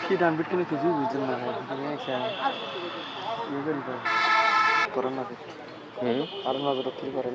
কি ডান বিট কিনে কিছুই বুঝছেন না ভাই? একটা ইয়ে করি করেন না হুম? আর নজর কি করেন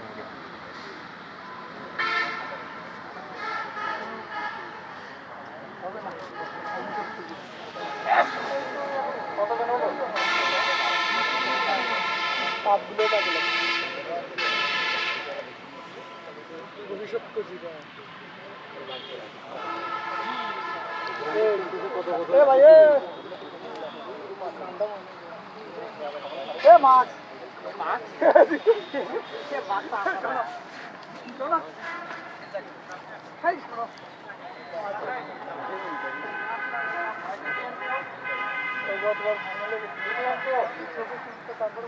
সাপগুলো পাগল ভাই এ। মাছ। মাছ Hey, Charles. তারপরে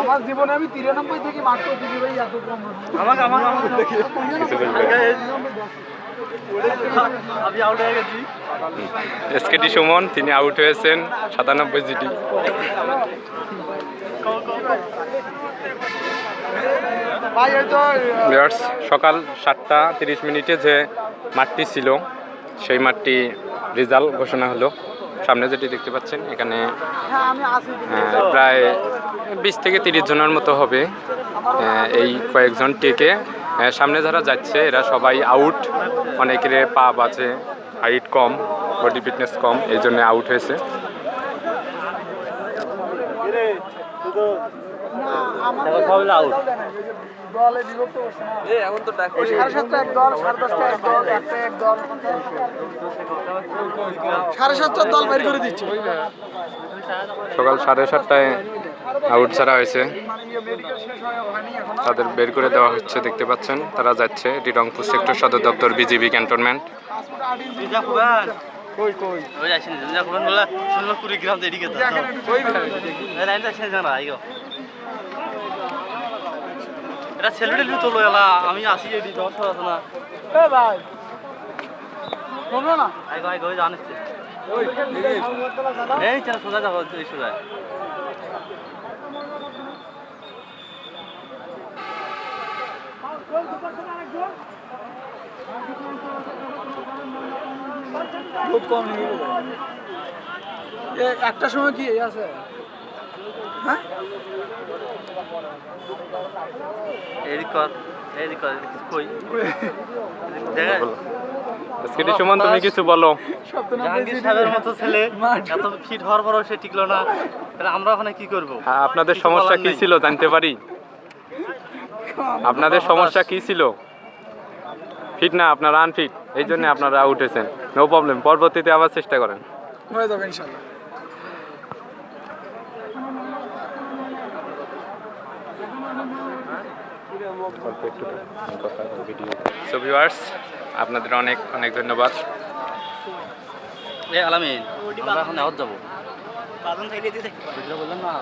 আমার জীবনে আমি তিরানব্বই থেকে মাত্র দিদি ভাই এত কম আমাকে আমাকে আমাকে। কিছু বলবে আমি আউট হয়ে গেছি এসকেটি সুমন তিনি আউট হয়েছেন সাতানব্বই জিটি সকাল সাতটা তিরিশ মিনিটে যে মাঠটি ছিল সেই মাঠটি রেজাল্ট ঘোষণা হলো। সামনে যেটি দেখতে পাচ্ছেন এখানে হ্যাঁ প্রায় বিশ থেকে তিরিশ জনের মতো হবে এই কয়েকজন টেকে। সামনে যারা যাচ্ছে এরা সবাই আউট অনেকের পাপ আছে হাইট কম বডি ফিটনেস কম এই জন্য আউট হয়েছে। দেখো সবাই আউট দলে বিভক্ত করছে না। সাড়ে সাতটা এক দল সাড়ে দশটা এক দল একটা এক দল। সাড়ে সাতটার দল বের করে দিচ্ছে। সকাল সাড়ে সাতটায় আউট ছাড়া হয়েছে এখন তাদের বের করে দেওয়া হচ্ছে দেখতে পাচ্ছেন তারা যাচ্ছে। এটি রংপুর সেক্টর সদর দপ্তর বিজিবি ক্যান্টনমেন্ট কই কই? ওই যাচ্ছি যা খুবেন বলে শুনলাম কুড়িগ্রাম তো এদিকে তো কই লাইনটা শেষ জানা আইগো এটা সেলফি টেলফি তোলো এলা। আমি আসি এটি সমস্যা আছে না। এ ভাই শোনো না। আইগো আইগো জানিস এই চল সোজা যাব এই সোজা। খুব কম এ একটা সময় কি আছে? হ্যাঁ? এদিক কর এদিক কর কই? দেখা এসকেটি সুমন তুমি কিছু বলো। জাহাঙ্গীর সাহেবের মতো ছেলে এত ফিট হওয়ার পরও সে টিকলো না। তাহলে আমরা ওখানে কি করব? হ্যাঁ, আপনাদের সমস্যা কি ছিল জানতে পারি? আপনাদের সমস্যা কি ছিল? ফিট না আপনারা আনফিট এই জন্য আপনারা উঠেছেন। নো প্রবলেম পরবর্তীতে আবার চেষ্টা করেন। হয়ে যাবে ইনশাল্লাহ। সো ভিউয়ার্স আপনাদের অনেক অনেক ধন্যবাদ। এ আলামিন আমরা এখন যাব। বললাম না